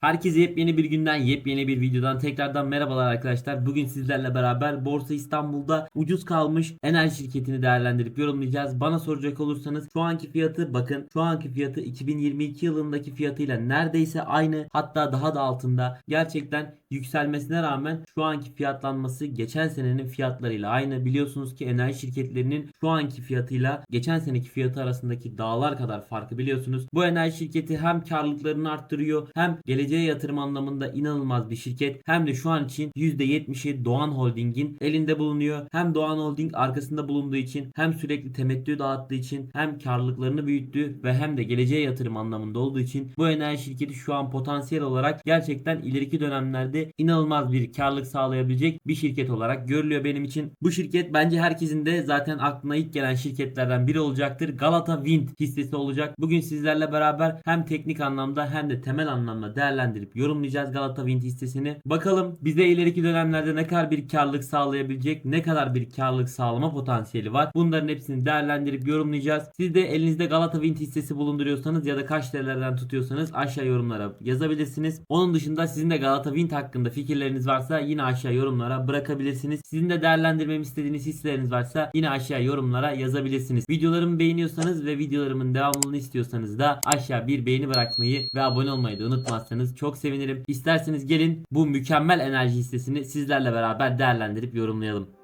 Herkese yepyeni bir günden, yepyeni bir videodan tekrardan merhabalar arkadaşlar. Bugün sizlerle beraber Borsa İstanbul'da ucuz kalmış enerji şirketini değerlendirip yorumlayacağız. Bana soracak olursanız şu anki fiyatı bakın şu anki fiyatı 2022 yılındaki fiyatıyla neredeyse aynı hatta daha da altında. Gerçekten yükselmesine rağmen şu anki fiyatlanması geçen senenin fiyatlarıyla aynı. Biliyorsunuz ki enerji şirketlerinin şu anki fiyatıyla geçen seneki fiyatı arasındaki dağlar kadar farkı biliyorsunuz. Bu enerji şirketi hem karlılıklarını arttırıyor hem geleceğe yatırım anlamında inanılmaz bir şirket hem de şu an için %70'i Doğan Holding'in elinde bulunuyor. Hem Doğan Holding arkasında bulunduğu için hem sürekli temettü dağıttığı için hem karlılıklarını büyüttü ve hem de geleceğe yatırım anlamında olduğu için bu enerji şirketi şu an potansiyel olarak gerçekten ileriki dönemlerde inanılmaz bir karlılık sağlayabilecek bir şirket olarak görülüyor benim için. Bu şirket bence herkesin de zaten aklına ilk gelen şirketlerden biri olacaktır. Galata Wind hissesi olacak. Bugün sizlerle beraber hem teknik anlamda hem de temel anlamda değerlendirip yorumlayacağız Galata Wind hissesini. Bakalım bize ileriki dönemlerde ne kadar bir karlılık sağlayabilecek, ne kadar bir karlılık sağlama potansiyeli var. Bunların hepsini değerlendirip yorumlayacağız. Siz de elinizde Galata Wind hissesi bulunduruyorsanız ya da kaç TL'lerden tutuyorsanız aşağı yorumlara yazabilirsiniz. Onun dışında sizin de Galata Wind hakkında fikirleriniz varsa yine aşağı yorumlara bırakabilirsiniz. Sizin de değerlendirmemi istediğiniz hisseleriniz varsa yine aşağı yorumlara yazabilirsiniz. Videolarımı beğeniyorsanız ve videolarımın devamlılığını istiyorsanız da aşağı bir beğeni bırakmayı ve abone olmayı da unutmazsanız çok sevinirim. İsterseniz gelin bu mükemmel enerji hissesini sizlerle beraber değerlendirip yorumlayalım.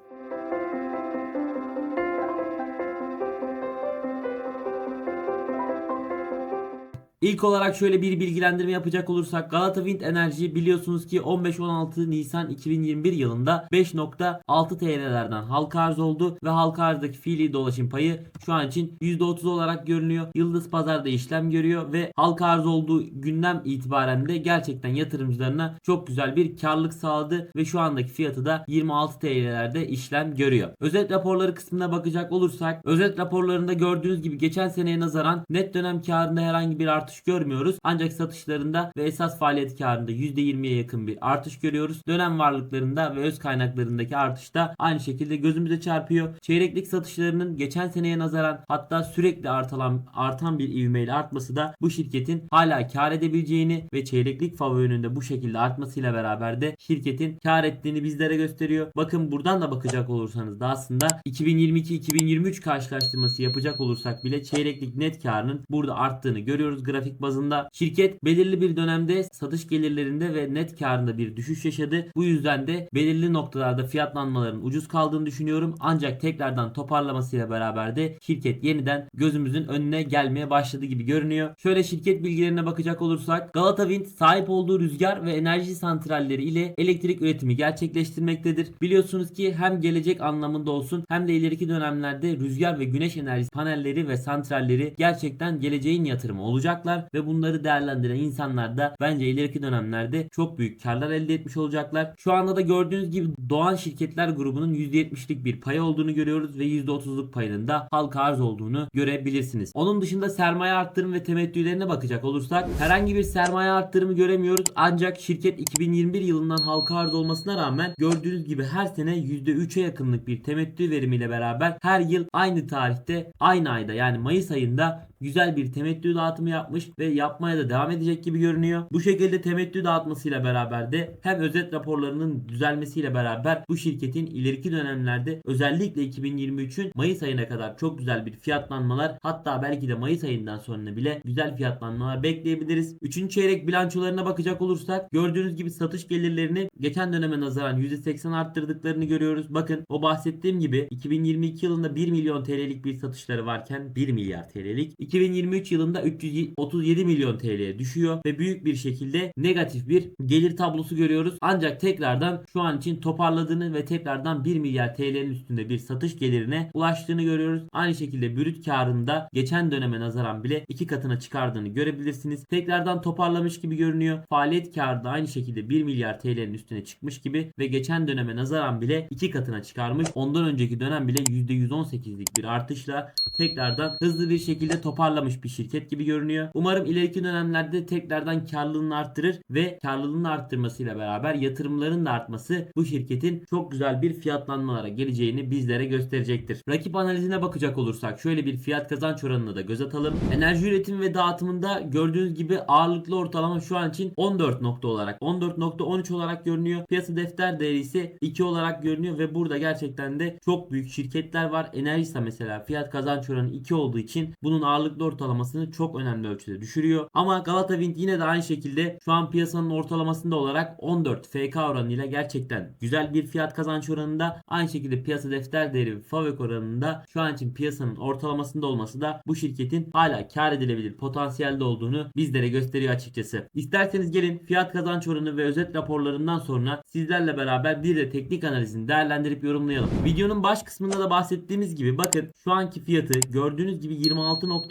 İlk olarak şöyle bir bilgilendirme yapacak olursak Galata Wind Enerji biliyorsunuz ki 15-16 Nisan 2021 yılında 5.6 TL'lerden halka arz oldu ve halka arzdaki fiili dolaşım payı şu an için %30 olarak görünüyor. Yıldız Pazar'da işlem görüyor ve halka arz olduğu günden itibaren de gerçekten yatırımcılarına çok güzel bir karlılık sağladı ve şu andaki fiyatı da 26 TL'lerde işlem görüyor. Özet raporları kısmına bakacak olursak özet raporlarında gördüğünüz gibi geçen seneye nazaran net dönem karında herhangi bir artış görmüyoruz. Ancak satışlarında ve esas faaliyet karında %20'ye yakın bir artış görüyoruz. Dönem varlıklarında ve öz kaynaklarındaki artış da aynı şekilde gözümüze çarpıyor. Çeyreklik satışlarının geçen seneye nazaran hatta sürekli artan, artan bir ivmeyle artması da bu şirketin hala kar edebileceğini ve çeyreklik favori'nün bu şekilde artmasıyla beraber de şirketin kar ettiğini bizlere gösteriyor. Bakın buradan da bakacak olursanız da aslında 2022-2023 karşılaştırması yapacak olursak bile çeyreklik net karının burada arttığını görüyoruz grafik bazında. Şirket belirli bir dönemde satış gelirlerinde ve net karında bir düşüş yaşadı. Bu yüzden de belirli noktalarda fiyatlanmaların ucuz kaldığını düşünüyorum. Ancak tekrardan toparlamasıyla beraber de şirket yeniden gözümüzün önüne gelmeye başladı gibi görünüyor. Şöyle şirket bilgilerine bakacak olursak Galata Wind sahip olduğu rüzgar ve enerji santralleri ile elektrik üretimi gerçekleştirmektedir. Biliyorsunuz ki hem gelecek anlamında olsun hem de ileriki dönemlerde rüzgar ve güneş enerjisi panelleri ve santralleri gerçekten geleceğin yatırımı olacaklar ve bunları değerlendiren insanlar da bence ileriki dönemlerde çok büyük karlar elde etmiş olacaklar. Şu anda da gördüğünüz gibi Doğan Şirketler grubunun %70'lik bir pay olduğunu görüyoruz ve %30'luk payının da halka arz olduğunu görebilirsiniz. Onun dışında sermaye arttırım ve temettülerine bakacak olursak herhangi bir sermaye arttırımı göremiyoruz. Ancak şirket 2021 yılından halka arz olmasına rağmen gördüğünüz gibi her sene %3'e yakınlık bir temettü verimiyle beraber her yıl aynı tarihte aynı ayda yani Mayıs ayında güzel bir temettü dağıtımı yapmış ve yapmaya da devam edecek gibi görünüyor. Bu şekilde temettü dağıtmasıyla beraber de hem özet raporlarının düzelmesiyle beraber bu şirketin ileriki dönemlerde özellikle 2023'ün Mayıs ayına kadar çok güzel bir fiyatlanmalar hatta belki de Mayıs ayından sonra bile güzel fiyatlanmalar bekleyebiliriz. Üçüncü çeyrek bilançolarına bakacak olursak gördüğünüz gibi satış gelirlerini geçen döneme nazaran %80 arttırdıklarını görüyoruz. Bakın o bahsettiğim gibi 2022 yılında 1 milyon TL'lik bir satışları varken 1 milyar TL'lik 2023 yılında 337 milyon TL'ye düşüyor ve büyük bir şekilde negatif bir gelir tablosu görüyoruz. Ancak tekrardan şu an için toparladığını ve tekrardan 1 milyar TL'nin üstünde bir satış gelirine ulaştığını görüyoruz. Aynı şekilde brüt karında geçen döneme nazaran bile iki katına çıkardığını görebilirsiniz. Tekrardan toparlamış gibi görünüyor. Faaliyet karı da aynı şekilde 1 milyar TL'nin üstüne çıkmış gibi ve geçen döneme nazaran bile iki katına çıkarmış. Ondan önceki dönem bile %118'lik bir artışla tekrardan hızlı bir şekilde toparlanmış toparlamış bir şirket gibi görünüyor. Umarım ileriki dönemlerde tekrardan karlılığını arttırır ve karlılığını arttırmasıyla beraber yatırımların da artması bu şirketin çok güzel bir fiyatlanmalara geleceğini bizlere gösterecektir. Rakip analizine bakacak olursak şöyle bir fiyat kazanç oranına da göz atalım. Enerji üretimi ve dağıtımında gördüğünüz gibi ağırlıklı ortalama şu an için 14 nokta olarak 14.13 olarak görünüyor. Piyasa defter değeri ise 2 olarak görünüyor ve burada gerçekten de çok büyük şirketler var. Enerjisa mesela fiyat kazanç oranı 2 olduğu için bunun ağırlıklı ortalamasını çok önemli ölçüde düşürüyor. Ama Galata Wind yine de aynı şekilde şu an piyasanın ortalamasında olarak 14 FK oranıyla gerçekten güzel bir fiyat kazanç oranında. Aynı şekilde piyasa defter değeri FAVÖK oranında şu an için piyasanın ortalamasında olması da bu şirketin hala kar edilebilir potansiyelde olduğunu bizlere gösteriyor açıkçası. İsterseniz gelin fiyat kazanç oranı ve özet raporlarından sonra sizlerle beraber bir de teknik analizini değerlendirip yorumlayalım. Videonun baş kısmında da bahsettiğimiz gibi bakın şu anki fiyatı gördüğünüz gibi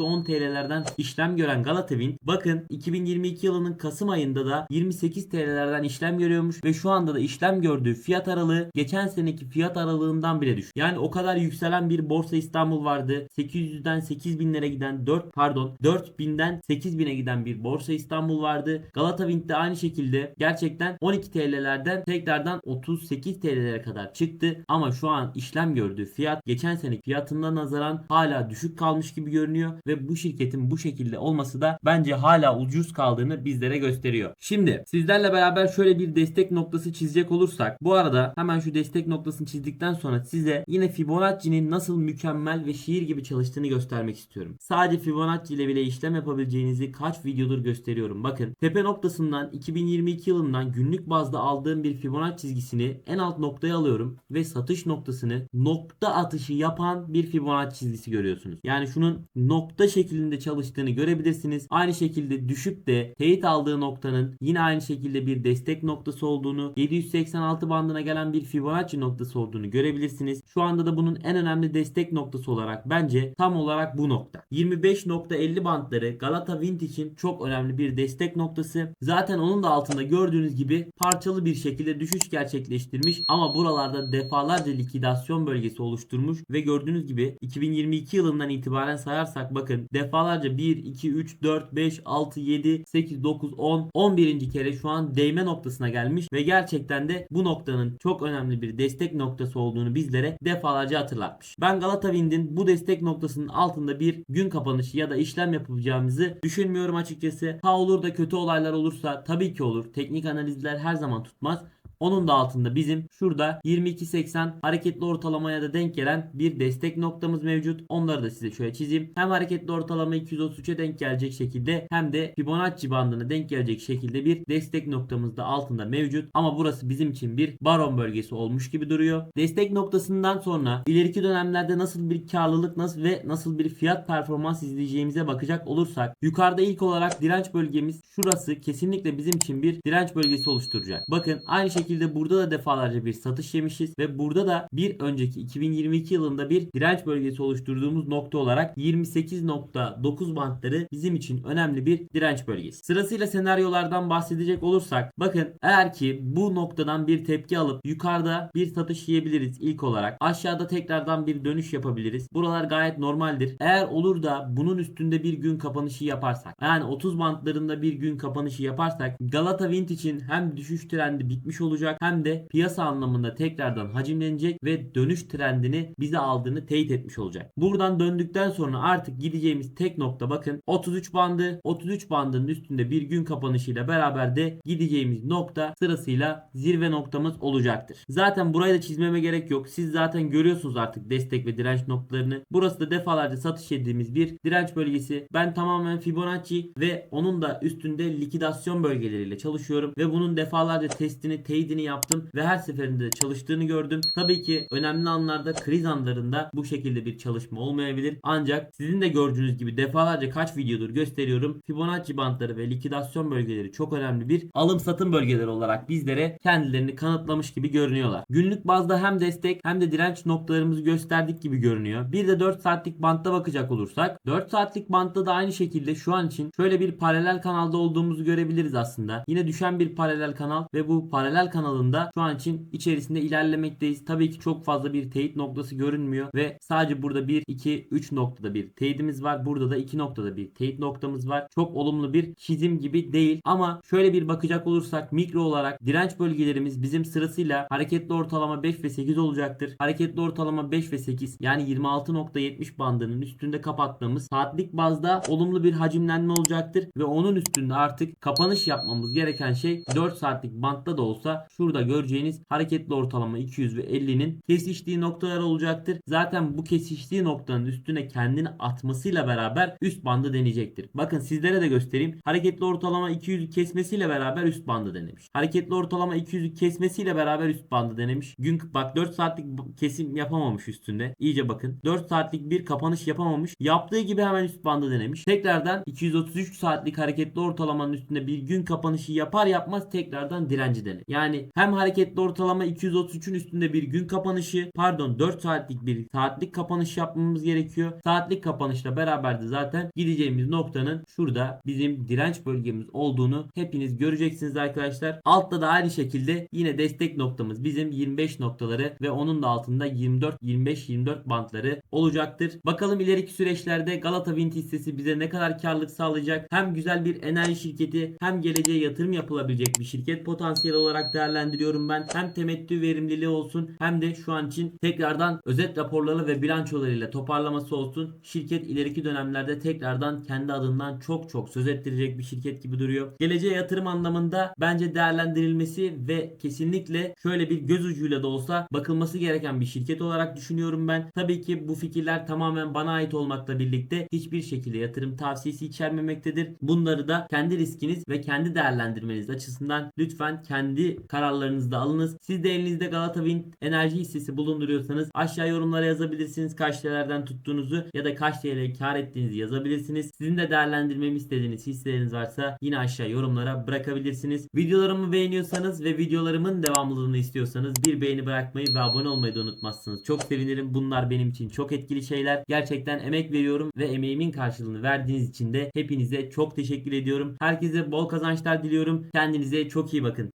26.10 TL'lerden işlem gören Galata Wind bakın 2022 yılının Kasım ayında da 28 TL'lerden işlem görüyormuş ve şu anda da işlem gördüğü fiyat aralığı geçen seneki fiyat aralığından bile düşük. Yani o kadar yükselen bir Borsa İstanbul vardı. 800'den 8000'lere giden 4 pardon 4000'den 8000'e giden bir Borsa İstanbul vardı. Galata Wind de aynı şekilde gerçekten 12 TL'lerden tekrardan 38 TL'lere kadar çıktı. Ama şu an işlem gördüğü fiyat geçen seneki fiyatından nazaran hala düşük kalmış gibi görünüyor ve bu şirketin bu şekilde olması da bence hala ucuz kaldığını bizlere gösteriyor. Şimdi sizlerle beraber şöyle bir destek noktası çizecek olursak bu arada hemen şu destek noktasını çizdikten sonra size yine Fibonacci'nin nasıl mükemmel ve şiir gibi çalıştığını göstermek istiyorum. Sadece Fibonacci ile bile işlem yapabileceğinizi kaç videodur gösteriyorum. Bakın tepe noktasından 2022 yılından günlük bazda aldığım bir Fibonacci çizgisini en alt noktaya alıyorum ve satış noktasını nokta atışı yapan bir Fibonacci çizgisi görüyorsunuz. Yani şunun nokta şeklinde çalıştığını görebilirsiniz. Aynı şekilde düşüp de teyit aldığı noktanın yine aynı şekilde bir destek noktası olduğunu, 786 bandına gelen bir Fibonacci noktası olduğunu görebilirsiniz. Şu anda da bunun en önemli destek noktası olarak bence tam olarak bu nokta. 25.50 bantları Galata Wind için çok önemli bir destek noktası. Zaten onun da altında gördüğünüz gibi parçalı bir şekilde düşüş gerçekleştirmiş ama buralarda defalarca likidasyon bölgesi oluşturmuş ve gördüğünüz gibi 2022 yılından itibaren sayarsak bakın defalarca 1, 2, 3, 4, 5, 6, 7, 8, 9, 10, 11. kere şu an değme noktasına gelmiş ve gerçekten de bu noktanın çok önemli bir destek noktası olduğunu bizlere defalarca hatırlatmış. Ben Galata Wind'in bu destek noktasının altında bir gün kapanışı ya da işlem yapacağımızı düşünmüyorum açıkçası. Ha olur da kötü olaylar olursa tabii ki olur. Teknik analizler her zaman tutmaz. Onun da altında bizim şurada 22.80 hareketli ortalamaya da denk gelen bir destek noktamız mevcut. Onları da size şöyle çizeyim. Hem hareketli ortalama 233'e denk gelecek şekilde hem de Fibonacci bandına denk gelecek şekilde bir destek noktamız da altında mevcut. Ama burası bizim için bir baron bölgesi olmuş gibi duruyor. Destek noktasından sonra ileriki dönemlerde nasıl bir karlılık nasıl ve nasıl bir fiyat performans izleyeceğimize bakacak olursak yukarıda ilk olarak direnç bölgemiz şurası kesinlikle bizim için bir direnç bölgesi oluşturacak. Bakın aynı şekilde burada da defalarca bir satış yemişiz ve burada da bir önceki 2022 yılında bir direnç bölgesi oluşturduğumuz nokta olarak 28.9 bantları bizim için önemli bir direnç bölgesi. Sırasıyla senaryolardan bahsedecek olursak bakın eğer ki bu noktadan bir tepki alıp yukarıda bir satış yiyebiliriz ilk olarak. Aşağıda tekrardan bir dönüş yapabiliriz. Buralar gayet normaldir. Eğer olur da bunun üstünde bir gün kapanışı yaparsak yani 30 bantlarında bir gün kapanışı yaparsak Galata Wind için hem düşüş trendi bitmiş olacak hem de piyasa anlamında tekrardan hacimlenecek ve dönüş trendini bize aldığını teyit etmiş olacak. Buradan döndükten sonra artık gideceğimiz tek nokta bakın 33 bandı 33 bandının üstünde bir gün kapanışıyla beraber de gideceğimiz nokta sırasıyla zirve noktamız olacaktır. Zaten burayı da çizmeme gerek yok. Siz zaten görüyorsunuz artık destek ve direnç noktalarını. Burası da defalarca satış yediğimiz bir direnç bölgesi. Ben tamamen Fibonacci ve onun da üstünde likidasyon bölgeleriyle çalışıyorum ve bunun defalarca testini, teyidini yaptım ve her seferinde de çalıştığını gördüm. Tabii ki önemli anlarda kriz anlarında bu şekilde bir çalışma olmayabilir. Ancak sizin de gördüğünüz gibi defalarca kaç videodur gösteriyorum. Fibonacci bantları ve likidasyon bölgeleri çok önemli bir alım satım bölgeleri olarak bizlere kendilerini kanıtlamış gibi görünüyorlar. Günlük bazda hem destek hem de direnç noktalarımızı gösterdik gibi görünüyor. Bir de 4 saatlik bantta bakacak olursak 4 saatlik bantta da aynı şekilde şu an için şöyle bir paralel kanalda olduğumuzu görebiliriz aslında. Yine düşen bir paralel kanal ve bu paralel kanal kanalında şu an için içerisinde ilerlemekteyiz. Tabii ki çok fazla bir teyit noktası görünmüyor ve sadece burada 1, 2, 3 noktada bir teyidimiz var. Burada da 2 noktada bir teyit noktamız var. Çok olumlu bir çizim gibi değil ama şöyle bir bakacak olursak mikro olarak direnç bölgelerimiz bizim sırasıyla hareketli ortalama 5 ve 8 olacaktır. Hareketli ortalama 5 ve 8 yani 26.70 bandının üstünde kapattığımız saatlik bazda olumlu bir hacimlenme olacaktır ve onun üstünde artık kapanış yapmamız gereken şey 4 saatlik bantta da olsa şurada göreceğiniz hareketli ortalama 200 ve 50'nin kesiştiği noktalar olacaktır. Zaten bu kesiştiği noktanın üstüne kendini atmasıyla beraber üst bandı deneyecektir. Bakın sizlere de göstereyim. Hareketli ortalama 200'ü kesmesiyle beraber üst bandı denemiş. Hareketli ortalama 200'ü kesmesiyle beraber üst bandı denemiş. Gün bak 4 saatlik kesim yapamamış üstünde. İyice bakın. 4 saatlik bir kapanış yapamamış. Yaptığı gibi hemen üst bandı denemiş. Tekrardan 233 saatlik hareketli ortalamanın üstünde bir gün kapanışı yapar yapmaz tekrardan direnci denir. Yani hem hareketli ortalama 233'ün üstünde bir gün kapanışı pardon 4 saatlik bir saatlik kapanış yapmamız gerekiyor. Saatlik kapanışla beraber de zaten gideceğimiz noktanın şurada bizim direnç bölgemiz olduğunu hepiniz göreceksiniz arkadaşlar. Altta da aynı şekilde yine destek noktamız bizim 25 noktaları ve onun da altında 24 25 24 bantları olacaktır. Bakalım ileriki süreçlerde Galata Wind hissesi bize ne kadar karlılık sağlayacak? Hem güzel bir enerji şirketi hem geleceğe yatırım yapılabilecek bir şirket potansiyel olarak değerlendiriyorum ben. Hem temettü verimliliği olsun hem de şu an için tekrardan özet raporları ve bilançolarıyla toparlaması olsun. Şirket ileriki dönemlerde tekrardan kendi adından çok çok söz ettirecek bir şirket gibi duruyor. Geleceğe yatırım anlamında bence değerlendirilmesi ve kesinlikle şöyle bir göz ucuyla da olsa bakılması gereken bir şirket olarak düşünüyorum ben. Tabii ki bu fikirler tamamen bana ait olmakla birlikte hiçbir şekilde yatırım tavsiyesi içermemektedir. Bunları da kendi riskiniz ve kendi değerlendirmeniz açısından lütfen kendi kararlarınızda alınız. Siz de elinizde Galata Wind enerji hissesi bulunduruyorsanız aşağı yorumlara yazabilirsiniz kaç TL'lerden tuttuğunuzu ya da kaç TL kar ettiğinizi yazabilirsiniz. Sizin de değerlendirmemi istediğiniz hisseleriniz varsa yine aşağı yorumlara bırakabilirsiniz. Videolarımı beğeniyorsanız ve videolarımın devamlılığını istiyorsanız bir beğeni bırakmayı ve abone olmayı da unutmazsınız. Çok sevinirim. Bunlar benim için çok etkili şeyler. Gerçekten emek veriyorum ve emeğimin karşılığını verdiğiniz için de hepinize çok teşekkür ediyorum. Herkese bol kazançlar diliyorum. Kendinize çok iyi bakın.